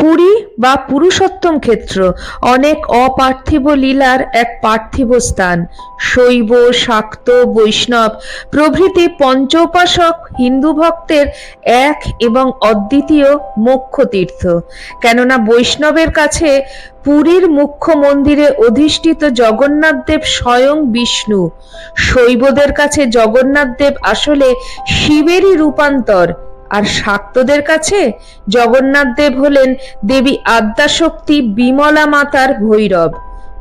পুরী বা পুরুষোত্তম ক্ষেত্র, অনেক অপার্থিব লীলার এক পার্থিব স্থান। শৈব, শাক্ত, বৈষ্ণব প্রভৃতি পঞ্চোপাসক হিন্দু ভক্তের এক এবং অদ্বিতীয় মোক্ষ তীর্থ। কেননা বৈষ্ণবের কাছে পুরীর মুখ্য মন্দিরে অধিষ্ঠিত জগন্নাথ দেব স্বয়ং বিষ্ণু। শৈবদের কাছে জগন্নাথ দেব আসলে শিবেরই রূপান্তর। আর শাক্তদের কাছে জগন্নাথ দেব হলেন দেবী আদ্যাশক্তি বিমলা মাতার ভৈরব।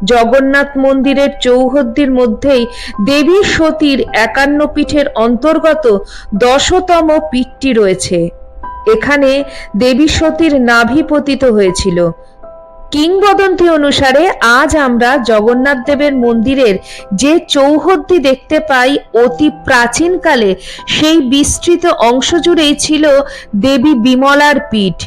জগন্নাথ মন্দিরের চৌহদ্দির মধ্যেই দেবী সতীর একান্ন পীঠের অন্তর্গত দশতম পীঠটি রয়েছে। এখানে দেবী সতীর নাভি পতিত হয়েছিল। কিংবদন্তি অনুসারে আজ আমরা জগন্নাথ দেবের মন্দিরের যে চৌহদ্দি দেখতে পাই অতি প্রাচীনকালে, সেই বিস্তৃত অংশ জুড়েই ছিল দেবী বিমলার পীঠ।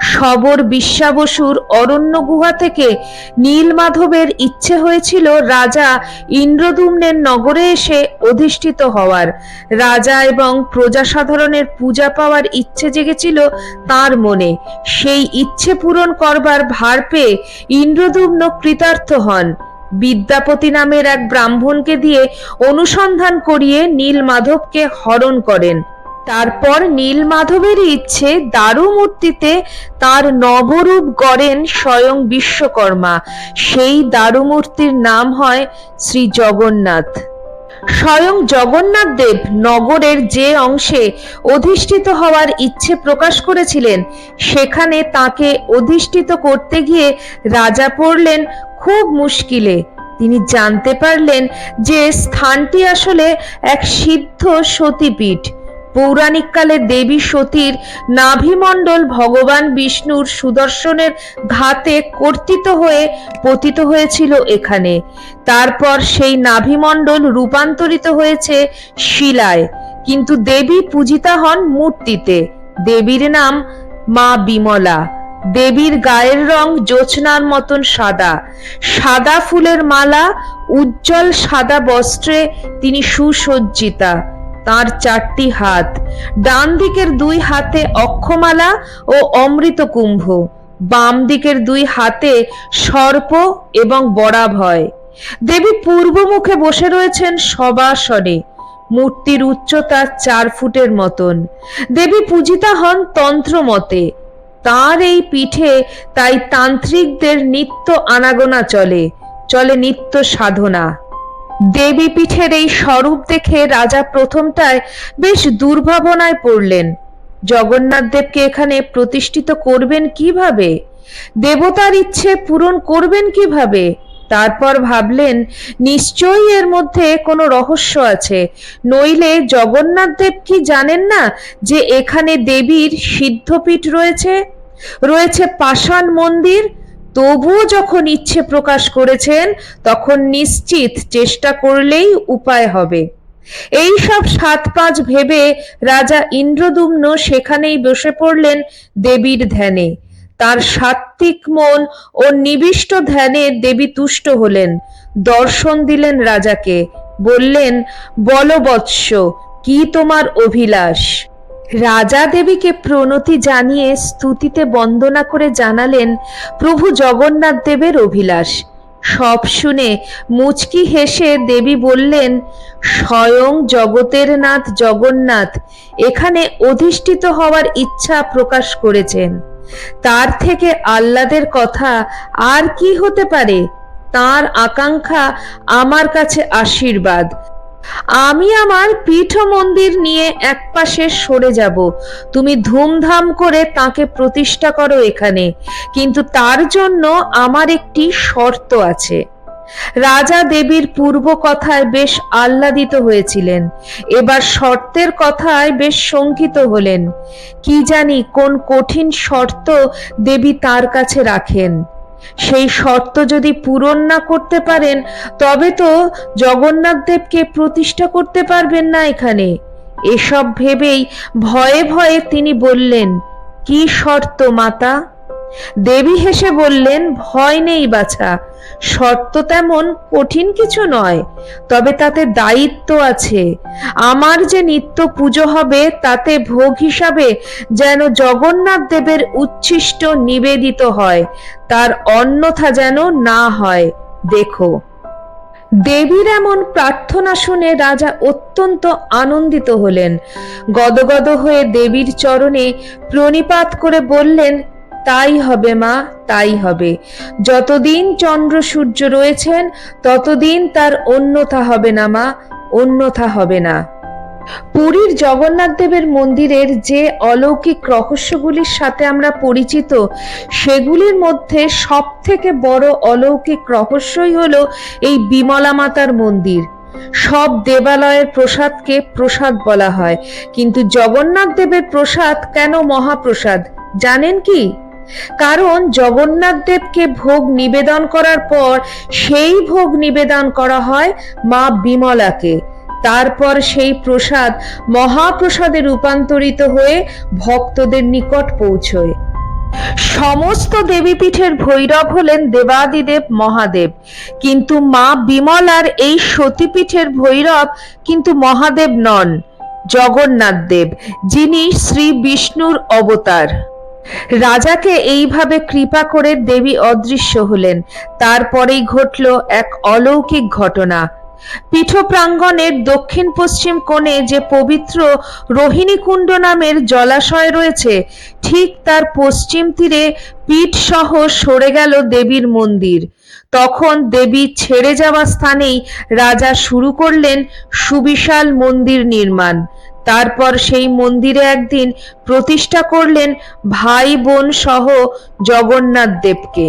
শবর বিশ্বাবসুর অরণ্য গুহা থেকে নীলমাধবের ইচ্ছে হয়েছিল রাজা ইন্দ্রদুম্নের নগরে এসে অধিষ্ঠিত হওয়ার। রাজা এবং প্রজাসাধারণের পূজা পাওয়ার ইচ্ছে জেগেছিল তার মনে। সেই ইচ্ছে পূরণ করবার ভার পেয়ে ইন্দ্রদুম্ন কৃতার্থ হন। বিদ্যাপতি নামের এক ব্রাহ্মণকে দিয়ে অনুসন্ধান করিয়ে নীলমাধবকে হরণ করেন। তারপর নীলমাধবেরই ইচ্ছে দারু মূর্তিতে তার নবরূপ গড়েন স্বয়ং বিশ্বকর্মা। সেই দারু মূর্তির নাম হয় শ্রী জগন্নাথ। স্বয়ং জগন্নাথ দেব নগরের যে অংশে অধিষ্ঠিত হওয়ার ইচ্ছে প্রকাশ করেছিলেন, সেখানে তাকে অধিষ্ঠিত করতে গিয়ে রাজা পড়লেন খুব মুশকিলে। তিনি জানতে পারলেন যে স্থানটি আসলে এক সিদ্ধ সতীপীঠ। পৌরাণিক কালে দেবী সতীর নাভিমণ্ডল ভগবান বিষ্ণুর সুদর্শনের ঘাতে কর্তিত হয়ে পতিত হয়েছিল এখানে। তারপর সেই নাভিমণ্ডল রূপান্তরিত হয়েছে শিলায়। কিন্তু দেবী পূজিতা হন মূর্তিতে। দেবীর নাম মা বিমলা। দেবীর গায়ের রং জোছনার মতন সাদা। সাদা ফুলের মালা, উজ্জ্বল সাদা বস্ত্রে তিনি সুসজ্জিতা। তার চারটি হাত। ডান দিকের দুই হাতে অক্ষমালা ও অমৃত কুম্ভ বাম দিকের দুই হাতে সর্প এবং বরাভয় দেবী পূর্ব মুখে বসে রয়েছেন সবাসনে মূর্তির উচ্চতা চার ফুটের মতন। দেবী পূজিতা হন তন্ত্র মতে তার এই পিঠে তাই তান্ত্রিকদের নিত্য আনাগোনা চলে। চলে নিত্য সাধনা। দেবী পীঠের এই স্বরূপ দেখে রাজা প্রথমটায় বেশ দুর্ভাবনায় পড়লেন। জগন্নাথ দেবকে এখানে প্রতিষ্ঠিত করবেন কীভাবে? দেবতার ইচ্ছে পূরণ করবেন কীভাবে? তারপর ভাবলেন, নিশ্চয়ই এর মধ্যে কোনো রহস্য আছে। নইলে জগন্নাথ দেব কি জানেন না যে এখানে দেবীর সিদ্ধপীঠ রয়েছে? রয়েছে পাষাণ মন্দির তবুও যখন ইচ্ছে প্রকাশ করেছেন, তখন নিশ্চিত চেষ্টা করলেই উপায় হবে। এই সব সাত পাঁচ ভেবে রাজা ইন্দ্রদুম্ন সেখানেই বসে পড়লেন দেবীর ধ্যানে। তার সাত্ত্বিক মন ও নিবিষ্ট ধ্যানে দেবী তুষ্ট হলেন। দর্শন দিলেন রাজাকে, বললেন, বলবৎস, কি তোমার অভিলাষ? রাজা দেবীকে প্রণতি জানিয়ে স্তুতিতে বন্দনা করে জানালেন, প্রভু জগন্নাথ দেবের অভিলাষ। সব শুনে মুচকি হেসে দেবী বললেন, স্বয়ং জগতের নাথ জগন্নাথ, এখানে অধিষ্ঠিত হওয়ার ইচ্ছা প্রকাশ করেছেন। তার থেকে আহ্লাদের কথা আর কি হতে পারে? তার আকাঙ্ক্ষা আমার কাছে আশীর্বাদ। আমি আমার পীঠ মন্দির নিয়ে একপাশে সরে যাব। তুমি ধুমধাম করে তাকে প্রতিষ্ঠা করো এখানে। কিন্তু তার জন্য আমার একটি শর্ত আছে। রাজা দেবীর পূর্ব কথায় বেশ আহ্লাদিত হয়েছিলেন। এবার শর্তের কথায় বেশ শঙ্কিত হলেন। কি জানি কোন কঠিন শর্ত দেবী তার কাছে রাখেন। সেই শর্ত যদি পূরণ না করতে পারেন, তবে তো জগন্নাথ দেবকে প্রতিষ্ঠা করতে পারবেন না এখানে। এসব ভেবেই ভয়ে ভয়ে তিনি বললেন, কি শর্ত, মাতা? দেবী হেসে বললেন, ভয় নেই বাছা, শর্ত তেমন কঠিন কিছু নয়, তবে তাতে দায়িত্ব আছে। আমার যে নিত্য পুজো হবে, তাতে ভোগ হিসাবে যেন জগন্নাথ দেবের উচ্ছিষ্ট নিবেদিত হয়, তার অন্যথা যেন না হয়। দেখো। দেবীর এমন প্রার্থনা শুনে রাজা অত্যন্ত আনন্দিত হলেন। গদগদ হয়ে দেবীর চরণে প্রণিপাত করে বললেন তাই হবে মা, তাই হবে। যতদিন চন্দ্র সূর্য রয়েছেন, ততদিন তার অন্যথা হবে না মা, অন্যথা হবে না। পুরীর জগন্নাথ দেবের মন্দিরের যে অলৌকিক রহস্যগুলির সাথে আমরা পরিচিত, সেগুলির মধ্যে সব থেকে বড় অলৌকিক রহস্যই হল এই বিমলা মাতার মন্দির। সব দেবালয়ের প্রসাদকে প্রসাদ বলা হয়। কিন্তু জগন্নাথ দেবের প্রসাদ কেন মহাপ্রসাদ, জানেন কি? কারণ জগন্নাথ দেবকে ভোগ নিবেদন করার পর সেই ভোগ নিবেদন করা হয় মা বিমলাকে। তারপর সেই প্রসাদ মহাপ্রসাদে রূপান্তরিত হয়ে ভক্তদের নিকট পৌঁছয়। সমস্ত দেবীপীঠের ভৈরব হলেন দেবাদিদেব মহাদেব। কিন্তু মা বিমলার এই সতীপীঠের ভৈরব কিন্তু মহাদেব নন, জগন্নাথ দেব, যিনি শ্রী বিষ্ণুর অবতার। রাজাকে এইভাবে কৃপা করে দেবী অদৃশ্য হলেন। তারপরেই ঘটল এক অলৌকিক ঘটনা। পীঠ প্রাঙ্গণের দক্ষিণ পশ্চিম কোণে যে পবিত্র রোহিণীকুণ্ড নামের জলাশয় রয়েছে, ঠিক তার পশ্চিম তীরে পীঠ সহ সরে গেল দেবীর মন্দির। তখন দেবী ছেড়ে যাওয়া স্থানেই রাজা শুরু করলেন সুবিশাল মন্দির নির্মাণ। তারপর সেই মন্দিরে একদিন প্রতিষ্ঠা করলেন ভাই বোন সহ জগন্নাথ দেবকে।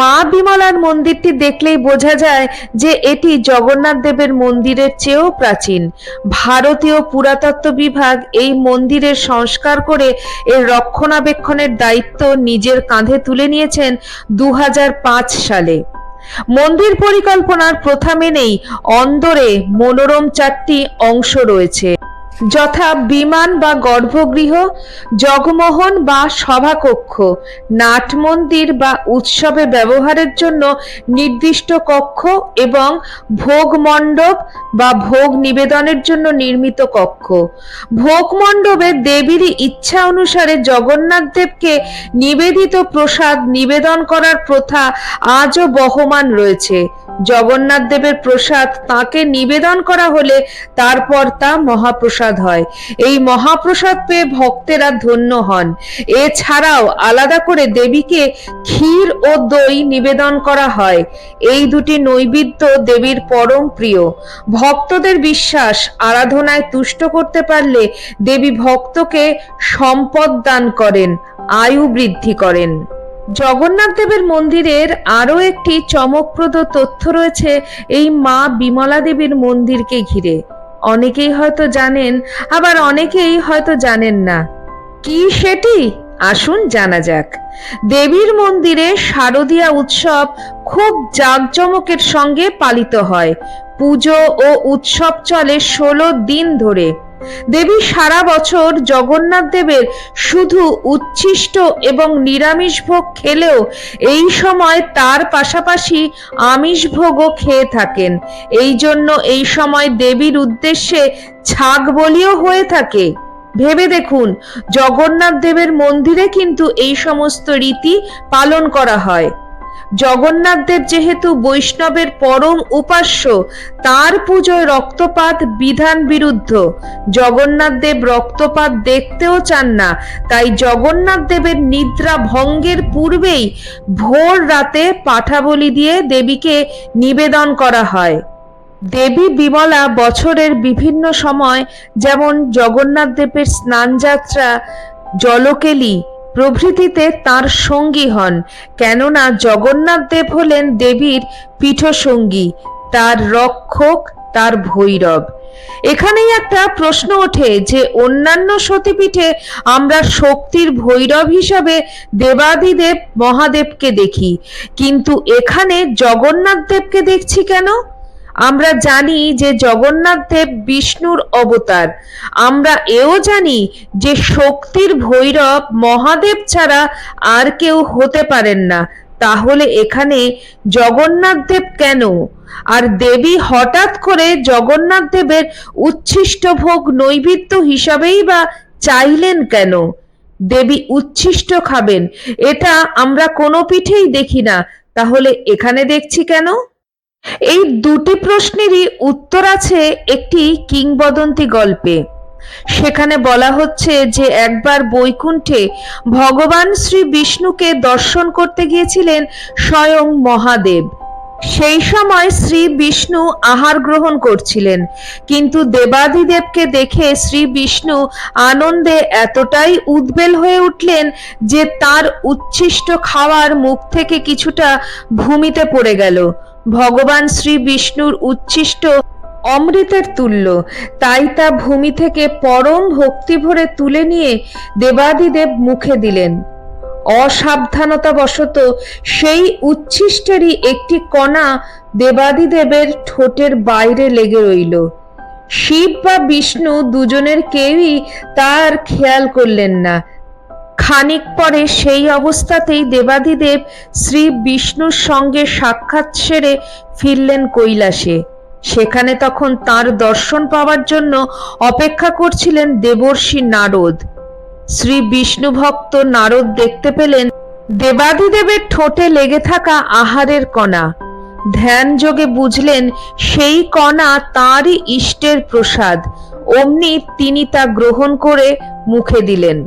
মা বিমলার মন্দিরটি দেখলেই বোঝা যায় যে এটি জগন্নাথ দেবের মন্দিরের চেয়েও প্রাচীন। ভারতীয় পুরাতত্ত্ব বিভাগ এই মন্দিরের সংস্কার করে এর রক্ষণাবেক্ষণের দায়িত্ব নিজের কাঁধে তুলে নিয়েছেন দু হাজার পাঁচ সালে। মন্দির পরিকল্পনার প্রথা মেনেই অন্দরে মনোরম চারটি অংশ রয়েছে। যথা বিমান বা গর্ভগৃহ, জগমোহন বা সভাকক্ষ নাট মন্দির বা উৎসবে ব্যবহারের জন্য নির্দিষ্ট কক্ষ এবং ভোগ মণ্ডপ বা ভোগ নিবেদনের জন্য নির্মিত কক্ষ। ভোগ মণ্ডপে দেবীর ইচ্ছা অনুসারে জগন্নাথ দেবকে নিবেদিত প্রসাদ নিবেদন করার প্রথা আজও বহমান রয়েছে। জগন্নাথ দেবের প্রসাদ তাকে নিবেদন করা হলে তারপর তা মহাপ্রসাদ হয়। এই মহাপ্রসাদ পেয়ে ভক্তেরা ধন্য হন। এছাড়াও আলাদা করে দেবীকে ক্ষীর ও দই নিবেদন করা হয়। এই দুটি নৈবেদ্য দেবীর পরম প্রিয়। ভক্তদের বিশ্বাস, আরাধনায় তুষ্ট করতে পারলে দেবী ভক্তকে সম্পদ দান করেন, আয়ু বৃদ্ধি করেন। জগন্নাথ দেবের মন্দিরের আরও একটি চমকপ্রদ তথ্য রয়েছে এই মা বিমলা দেবীর মন্দিরকে ঘিরে। অনেকেই হয়তো জানেন, আবার অনেকেই হয়তো জানেন না। কি সেটি? আসুন জানা যাক। দেবীর মন্দিরে শারদীয়া উৎসব খুব জাঁকজমকের সঙ্গে পালিত হয়। পুজো ও উৎসব চলে ষোলো দিন ধরে। দেবী সারা বছর জগন্নাথ দেবের শুধু উচ্ছিষ্ট এবং নিরামিষ ভোগ খেলেও এই সময় তার পাশাপাশি আমিষ ভোগও খেয়ে থাকেন। এই জন্য এই সময় দেবীর উদ্দেশ্যে ছাগ বলিও হয়ে থাকে। ভেবে দেখুন, জগন্নাথ দেবের মন্দিরে কিন্তু এই সমস্ত রীতি পালন করা হয়। জগন্নাথ দেব যেহেতু বৈষ্ণবের পরম উপাস্য, তার পুজোয় রক্তপাত বিধান বিরুদ্ধ। জগন্নাথদেব রক্তপাত দেখতেও চান না, তাই জগন্নাথদেবের নিদ্রা ভঙ্গের পূর্বেই ভোর রাতে পাঠাবলি দিয়ে দেবীকে নিবেদন করা হয়। দেবী বিমলা বছরের বিভিন্ন সময় যেমন জগন্নাথদেবের স্নানযাত্রা, জলকেলি প্রভৃতিতে তার সঙ্গী হন, কেননা জগন্নাথ দেব হলেন দেবীর পীঠসঙ্গী, তার রক্ষক, তার ভৈরব। এখানেই একটা প্রশ্ন ওঠে যে অন্যান্য সতীপীঠে আমরা শক্তির ভৈরব হিসাবে দেবাদিদেব, মহাদেবকে দেখি, কিন্তু এখানে জগন্নাথ দেবকে দেখছি কেন? আমরা জানি যে জগন্নাথ দেব বিষ্ণুর অবতার। আমরা এও জানি যে শক্তির ভৈরব মহাদেব ছাড়া আর কেউ হতে পারেন না। তাহলে এখানে জগন্নাথ দেব কেন? আর দেবী হঠাৎ করে জগন্নাথ দেবের উচ্ছিষ্ট ভোগ নৈবেদ্য হিসাবেই বা চাইলেন কেন? দেবী উচ্ছিষ্ট খাবেন, এটা আমরা কোনো পিঠেই দেখি না। তাহলে এখানে দেখছি কেন? এই দুটি প্রশ্নেরই উত্তর আছে একটি কিংবদন্তি গল্পে। সেখানে বলা হচ্ছে যে একবার বৈকুণ্ঠে ভগবান শ্রী বিষ্ণুকে দর্শন করতে গিয়েছিলেন স্বয়ং মহাদেব। সেই সময় শ্রী বিষ্ণু আহার গ্রহণ করছিলেন, কিন্তু দেবাদিদেবকে দেখে শ্রী বিষ্ণু আনন্দে এতটাই উদ্বেল হয়ে উঠলেন যে তার উচ্ছিষ্ট খাওয়ার মুখ থেকে কিছুটা ভূমিতে পড়ে গেল। ভগবান শ্রী বিষ্ণুর উচ্ছিষ্ট অমৃতের তুল্য। তাই তা ভূমি থেকে পরম ভক্তি ভরে তুলে নিয়ে দেবাদিদেব মুখে দিলেন। অসাবধানতাবশত সেই উচ্ছিষ্টেরই একটি কণা দেবাদিদেবের ঠোঁটের বাইরে লেগে রইল। শিব বা বিষ্ণু দুজনের কেউই তার খেয়াল করলেন না। খানিক পরে সেই অবস্থাতেই দেবাদিদেব শ্রী বিষ্ণুর সঙ্গে সাক্ষাৎ সেরে ফিরলেন কৈলাসে। সেখানে তখন তার দর্শন পাওয়ার জন্য অপেক্ষা করছিলেন দেবর্ষি নারদ। শ্রী বিষ্ণু ভক্ত নারদ দেখতে পেলেন দেবাদিদেবের ঠোঁটে লেগে থাকা আহারের কণা। ধ্যান যোগে বুঝলেন সেই কণা তাঁরই ইষ্টের প্রসাদ। অমনি তিনি তা গ্রহণ করে মুখে দিলেন।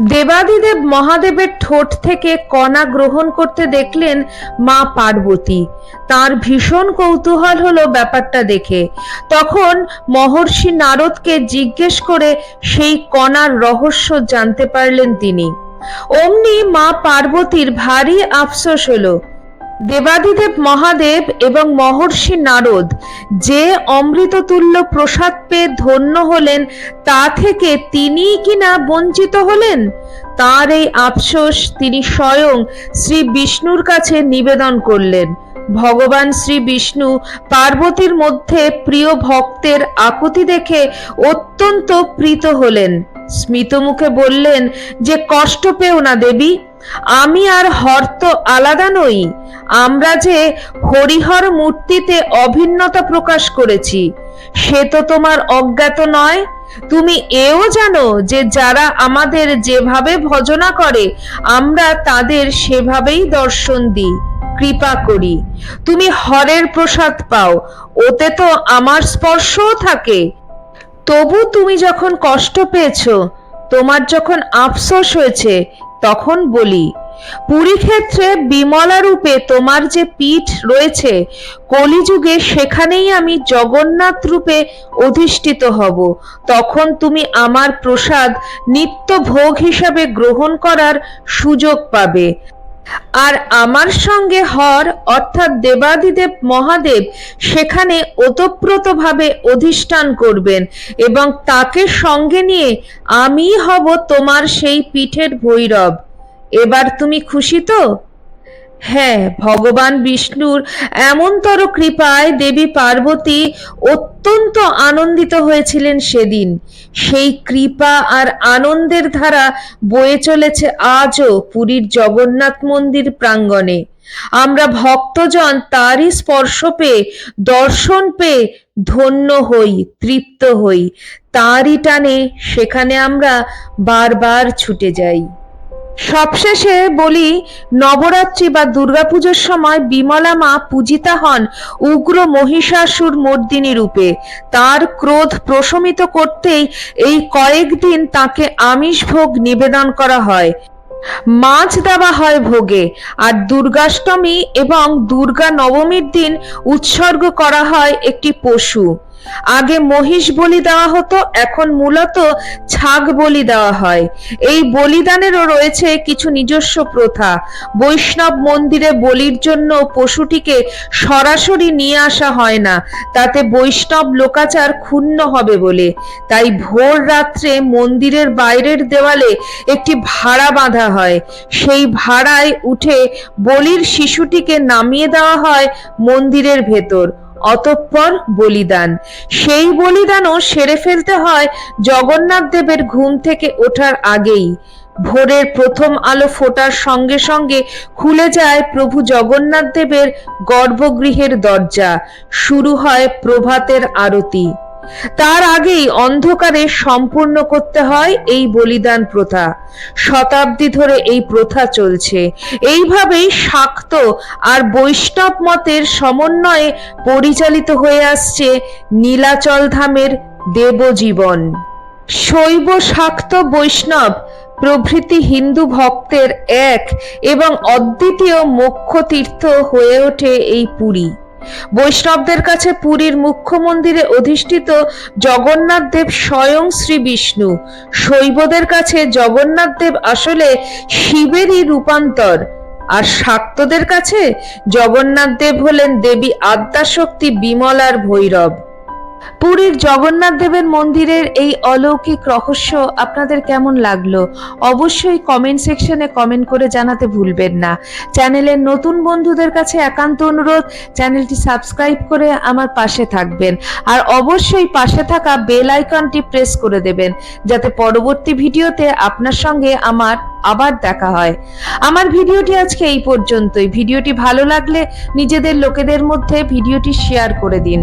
দেবাদিদেব মহাদেবের ঠোঁট থেকে কণা গ্রহণ করতে দেখলেন মা পার্বতী। তার ভীষণ কৌতূহল হলো ব্যাপারটা দেখে। তখন মহর্ষি নারদকে জিজ্ঞেস করে সেই কণার রহস্য জানতে পারলেন তিনি। অমনি মা পার্বতীর ভারী আফসোস হলো। দেবাদিদেব মহাদেব এবং মহর্ষি নারদ যে অমৃততুল্য প্রসাদ পেয়ে ধন্য হলেন, তা থেকে তিনিই কিনা বঞ্চিত হলেন? তার এই আফসোস তিনি স্বয়ং শ্রী বিষ্ণুর কাছে নিবেদন করলেন। ভগবান শ্রী বিষ্ণু পার্বতীর মধ্যে প্রিয় ভক্তের আকুতি দেখে অত্যন্ত প্রীত হলেন। স্মিত মুখে বললেন, যে কষ্ট পেও না দেবী আমি আর হর্ত আলাদা নই। আমরা যে হরিহর মূর্তিতে অভিন্নতা প্রকাশ করেছি, সে তো তোমার অজ্ঞাত নয়। তুমি এও জানো যে যারা আমাদের যেভাবে ভজনা করে, আমরা তাদের সেভাবেই দর্শন দিই। কৃপা করি। তুমি হরের প্রসাদ পাও, ওতে তো আমার স্পর্শও থাকে। তবু তুমি যখন কষ্ট পেয়েছ, তোমার যখন আফসোস হয়েছে তখন বলি পুরী ক্ষেত্রে বিমলা রূপে তোমার যে পীঠ রয়েছে, কলিযুগে সেখানেই আমি জগন্নাথ রূপে অধিষ্ঠিত হব। তখন তুমি আমার প্রসাদ নিত্য ভোগ হিসাবে গ্রহণ করার সুযোগ পাবে। আর আমার সঙ্গে হর, অর্থাৎ দেবাদিদেব মহাদেব, সেখানে ওতপ্রোতভাবে অধিষ্ঠান করবেন এবং তাকে সঙ্গে নিয়ে আমি হব তোমার সেই পিঠের ভৈরব। এবার তুমি খুশি তো? হ্যাঁ ভগবান বিষ্ণুর এমনতর কৃপায় দেবী পার্বতী অত্যন্ত আনন্দিত হয়েছিলেন সেদিন। সেই কৃপা আর আনন্দের ধারা বয়ে চলেছে আজও পুরীর জগন্নাথ মন্দির প্রাঙ্গণে। আমরা ভক্তজন তারই স্পর্শ পেয়ে, দর্শন পেয়ে ধন্য হই, তৃপ্ত হই। তারই টানে সেখানে আমরা বারবার ছুটে যাই। সবশেষে বলি, নবরাত্রি বা দুর্গাপুজোর সময় বিমলা মা পূজিতা হন উগ্র মহিষাসুর মর্দিনী রূপে। তার ক্রোধ প্রশমিত করতেই এই কয়েকদিন তাকে আমিষ ভোগ নিবেদন করা হয়। মাছ দেওয়া হয় ভোগে, আর দুর্গাষ্টমী এবং দুর্গা নবমীর দিন উৎসর্গ করা হয় একটি পশু। আগে মহিষ বলি দেওয়া হতো, এখন মূলত ছাগ বলি দেওয়া হয়। এই বলিদানেরও রয়েছে কিছু নিজস্ব প্রথা। বৈষ্ণব মন্দিরে বলির জন্য পশুটিকে সরাসরি নিয়ে আসা হয় না, তাতে বৈষ্ণব লোকাচার ক্ষুণ্ণ হবে বলে। তাই ভোর রাত্রে মন্দিরের বাইরের দেওয়ালে একটি ভাড়া বাঁধা হয়। সেই ভাড়ায় উঠে বলির শিশুটিকে নামিয়ে দেওয়া হয় মন্দিরের ভেতর। অতঃপর বলিদান। সেই বলিদানও সেরে ফেলতে হয় জগন্নাথ দেবের ঘুম থেকে ওঠার আগেই। ভোরের প্রথম আলো ফোটার সঙ্গে সঙ্গে খুলে যায় প্রভু জগন্নাথ দেবের গর্ভগৃহের দরজা। শুরু হয় প্রভাতের আরতি। তার আগেই অন্ধকারে সম্পূর্ণ করতে হয় এই বলিদান প্রথা। শতাব্দী ধরে এই প্রথা চলছে। এইভাবেই শাক্ত আর বৈষ্ণব মতের সমন্বয়ে পরিচালিত হয়ে আসছে নীলাচল ধামের দেবজীবন। শৈব শাক্ত বৈষ্ণব প্রভৃতি হিন্দু ভক্তের এক এবং অদ্বিতীয় মোক্ষ তীর্থ হয়ে ওঠে এই পুরী। বৈষ্ণবদের কাছে পুরীর মুখ্য মন্দিরে অধিষ্ঠিত জগন্নাথ দেব স্বয়ং শ্রী বিষ্ণু। শৈবদের কাছে জগন্নাথ দেব আসলে শিবেরই রূপান্তর। আর শাক্তদের কাছে জগন্নাথ দেব হলেন দেবী আদ্যাশক্তি বিমলার ভৈরব। পুরীর জগন্নাথ দেবের মন্দিরের এই অলৌকিক রহস্য আপনাদের কেমন লাগল? অবশ্যই কমেন্ট সেকশনে কমেন্ট করে জানাতে ভুলবেন না। চ্যানেলের নতুন বন্ধুদের কাছে একান্ত অনুরোধ, চ্যানেলটি সাবস্ক্রাইব করে আমার পাশে থাকবেন। আর অবশ্যই পাশে থাকা বেল আইকনটি প্রেস করে দেবেন, যাতে পরবর্তী ভিডিওতে আপনার সঙ্গে আমার আবার দেখা হয়। আমার ভিডিওটি আজকে এই পর্যন্তই। ভিডিওটি ভালো লাগলে নিজেদের, লোকেদের মধ্যে ভিডিওটি শেয়ার করে দিন।